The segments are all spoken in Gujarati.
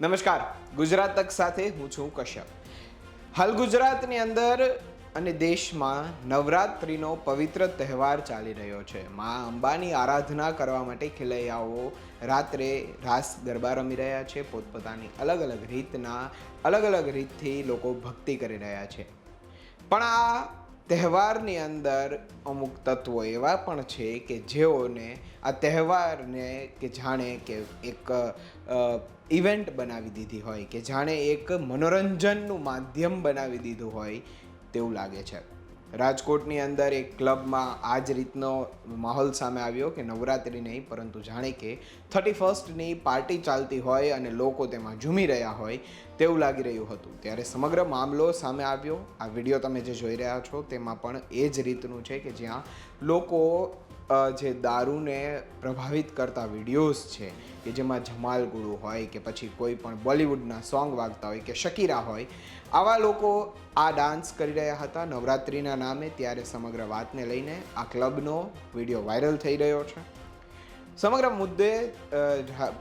નમસ્કાર. ગુજરાત તક સાથે હું છું કશ્યપ. હાલ ગુજરાતની અંદર અને દેશમાં નવરાત્રિનો પવિત્ર તહેવાર ચાલી રહ્યો છે. મા અંબાની આરાધના કરવા માટે ખેલૈયાઓ રાત્રે રાસ ગરબા રમી રહ્યા છે. પોતપોતાની અલગ અલગ રીતના અલગ અલગ રીતથી લોકો ભક્તિ કરી રહ્યા છે. પણ આ તહેવારની અંદર અમુક તત્વો એવા પણ છે કે જેઓને આ તહેવારને કે જાણે કે એક ઇવેન્ટ બનાવી દીધી હોય કે જાણે એક મનોરંજનનું માધ્યમ બનાવી દીધું હોય તેવું લાગે છે. રાજકોટની અંદર એક ક્લબમાં આ જ રીતનો માહોલ સામે આવ્યો કે નવરાત્રિ નહીં, પરંતુ જાણે કે થર્ટી ફર્સ્ટની પાર્ટી ચાલતી હોય અને લોકો તેમાં ઝૂમી રહ્યા હોય તેવું લાગી રહ્યું હતું. ત્યારે સમગ્ર મામલો સામે આવ્યો. આ વીડિયો તમે જે જોઈ રહ્યા છો તેમાં પણ એ જ રીતનું છે કે જ્યાં લોકો જે દારૂને પ્રભાવિત કરતા વિડીયોઝ છે, કે જેમાં જમાલ ગુરુ હોય, કે પછી કોઈ પણ બોલિવૂડના સોંગ વાગતા હોય, કે શકીરા હોય, આવા લોકો આ ડાન્સ કરી રહ્યા હતા નવરાત્રિના નામે ત્યારે સમગ્ર વાતને લઈને આ ક્લબનો વીડિયો વાયરલ થઈ રહ્યો છે. સમગ્ર મુદ્દે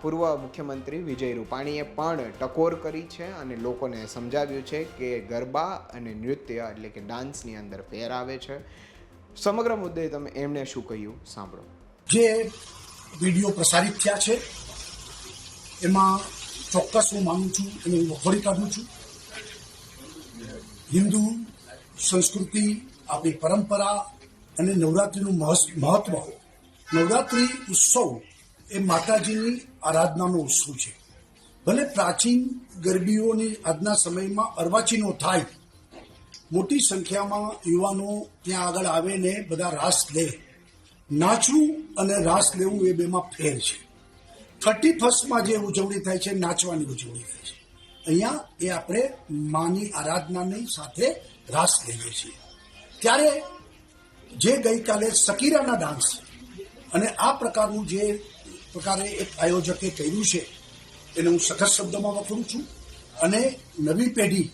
પૂર્વ મુખ્યમંત્રી વિજય રૂપાણીએ પણ ટકોર કરી છે અને લોકોને સમજાવ્યું છે કે ગરબા અને નૃત્ય એટલે કે ડાન્સની અંદર ફેર આવે છે. સમગ્ર મુદ્દે તમે એમણે શું કહ્યું? સાંભળો. જે વીડિયો પ્રસારિત થયા છે, એમાં ચોક્કસ હું માનું છું અને હું વખોડી કાઢું છું. હિન્દુ સંસ્કૃતિ, આપણી પરંપરા અને નવરાત્રિનું મહત્વ. નવરાત્રિ ઉત્સવ એ માતાજીની આરાધનાનો ઉત્સવ છે. ભલે પ્રાચીન ગરબીઓની આજના સમયમાં અર્વાચીનો થાય મોટી સંખ્યામાં યુવાનો ત્યાં આગળ આવે ને બધા રાસ લે. નાચવું અને રાસ લેવું એ બેમાં ફેર છે. થર્ટી ફર્સ્ટમાં જે ઉજવણી થાય છે, નાચવાની ઉજવણી થાય છે. અહીંયા એ આપણે માની આરાધનાની સાથે રાસ લઈએ છીએ. ત્યારે જે ગઈકાલે સકીરાના ડાન્સ અને આ પ્રકારનું જે પ્રકારે એક આયોજકે કર્યું છે, એને હું સખત શબ્દોમાં વખરું છું. અને નવી પેઢી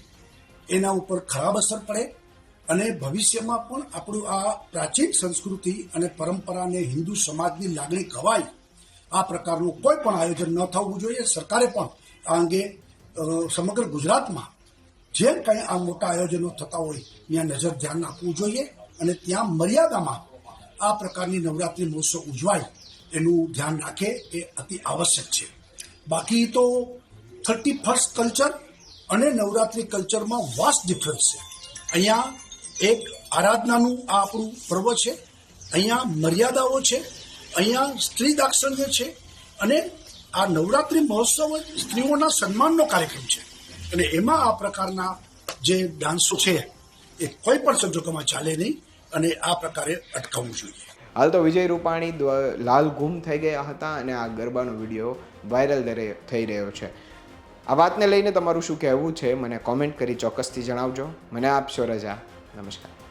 એના ઉપર ખરાબ અસર પડે અને ભવિષ્યમાં પણ આપણું આ પ્રાચીન સંસ્કૃતિ અને પરંપરાને હિન્દુ સમાજની લાગણી ઘવાય આ પ્રકારનું કોઈ પણ આયોજન ન થવું જોઈએ. સરકારે પણ આ અંગે સમગ્ર ગુજરાતમાં જે કંઈ આ મોટા આયોજનો થતા હોય, ત્યાં નજર ધ્યાન આપવું જોઈએ અને ત્યાં મર્યાદામાં આ પ્રકારની નવરાત્રિ મહોત્સવ ઉજવાય એનું ધ્યાન રાખે એ અતિ આવશ્યક છે. બાકી તો થર્ટી ફર્સ્ટ કલ્ચર અને નવરાત્રિ કલ્ચરમાં વાસ્ટ ડિફરન્સ છે. અહીંયા એક આરાધનાનું આ આપણું પર્વ છે. અહીંયા મર્યાદાઓ છે. અહીંયા સ્ત્રી દાક્ષણ્ય છે. અને આ નવરાત્રિ મહોત્સવ સ્ત્રીઓના સન્માનનો કાર્યક્રમ છે. અને એમાં આ પ્રકારના જે ડાન્સો છે, એ કોઈ પણ સંજોગોમાં ચાલે નહીં અને આ પ્રકારે અટકાવવું જોઈએ. હાલ તો વિજય રૂપાણી લાલ ગુમ થઈ ગયા હતા અને આ ગરબાનો વીડિયો વાયરલ થઈ રહ્યો છે. આ વાતને લઈને તમારું શું કહેવું છે? મને કોમેન્ટ કરી ચોક્કસથી જણાવજો. મને આપશો રજા. નમસ્કાર.